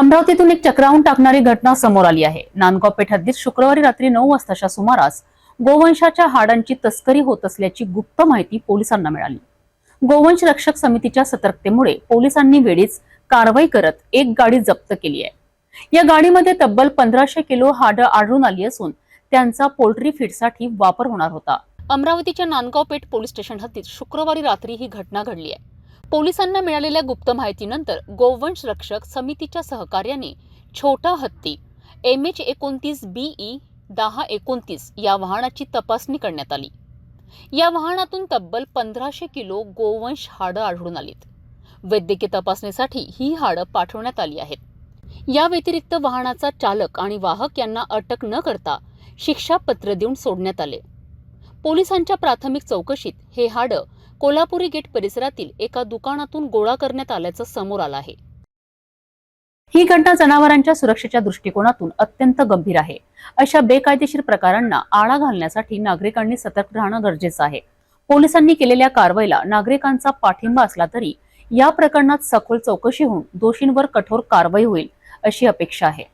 अमरावतीतून एक चक्रावून टाकणारी घटना समोर आली आहे. नांदगाव पेठ हद्दीत शुक्रवारी रात्री नऊ वाजताच्या सुमारास गोवंशाच्या हाडांची तस्करी होत असल्याची गुप्त माहिती पोलिसांना मिळाली. गोवंश रक्षक समितीच्या सतर्कतेमुळे पोलिसांनी वेळीच कारवाई करत एक गाडी जप्त केली आहे. या गाडीमध्ये तब्बल पंधराशे किलो हाडं आढळून आली असून त्यांचा पोल्ट्री फीडसाठी वापर होणार होता. अमरावतीच्या नांदगाव पेठ पोलीस स्टेशन हद्दीत शुक्रवारी रात्री ही घटना घडली आहे. पोलिसांना मिळालेल्या गुप्त माहितीनंतर गोवंश रक्षक समितीच्या सहकार्याने छोटा हत्ती एम एच एकोणतीस बीई दहा एकोणतीस या वाहनाची तपासणी करण्यात आली. या वाहनातून तब्बल पंधराशे किलो गोवंश हाडं आढळून आलीत. वैद्यकीय तपासणीसाठी ही हाडं पाठवण्यात आली आहेत. या व्यतिरिक्त वाहनाचा चालक आणि वाहक यांना अटक न करता शिक्षापत्र देऊन सोडण्यात आले. पोलिसांच्या प्राथमिक चौकशीत हे हाडं कोल्हापुरी गेट परिसरातील एका दुकानातून गोळा करण्यात आल्याचं समोर आलं आहे. ही घटना जनावरांच्या सुरक्षेच्या दृष्टिकोनातून अत्यंत गंभीर आहे. अशा बेकायदेशीर प्रकारांना आळा घालण्यासाठी नागरिकांनी सतर्क राहणं गरजेचं आहे. पोलिसांनी केलेल्या कारवाईला नागरिकांचा पाठिंबा असला तरी या प्रकरणात सखोल चौकशी होऊन दोषींवर कठोर कारवाई होईल अशी अपेक्षा आहे.